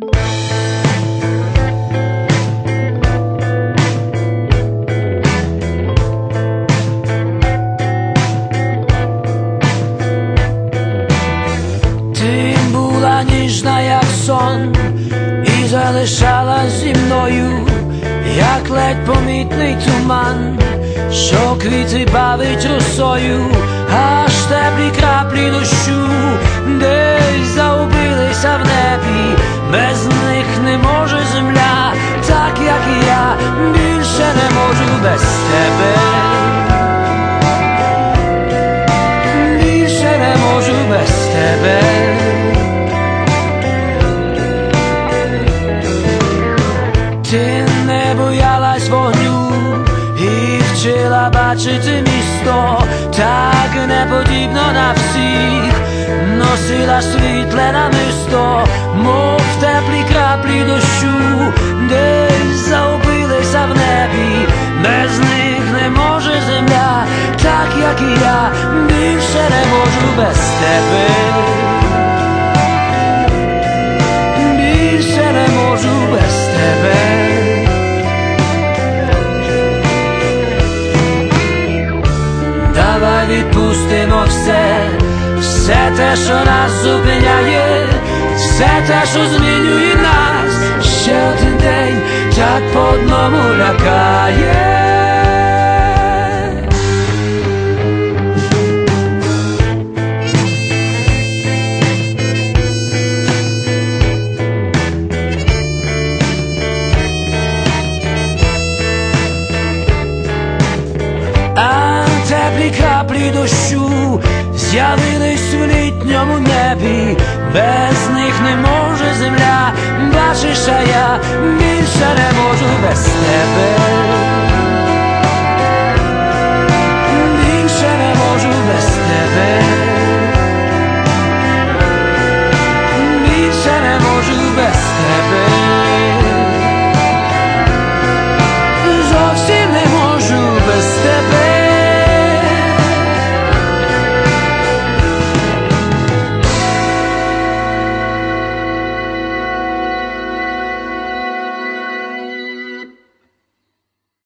Ти була ніжна, як сон, і залишалась зі мною, як ледь помітний туман, що квіти бавить росою, аж теплі краплі дощу, без тебе. Більше не можу без тебе. Ти не боялась вогню і вчила бачити місто, так не подібно на всіх, носила світле намисто, мов теплі краплі дощу, без них не може земля, так як і я, більше не можу без тебе. Більше не можу без тебе. Давай відпустимо все, все те, що нас зупиняє, все те, що змінює нас, так по одному лякає. А теплі краплі дощу з'явились в літньому небі, без них не може земля, бачиш, а я більше не можу без тебе.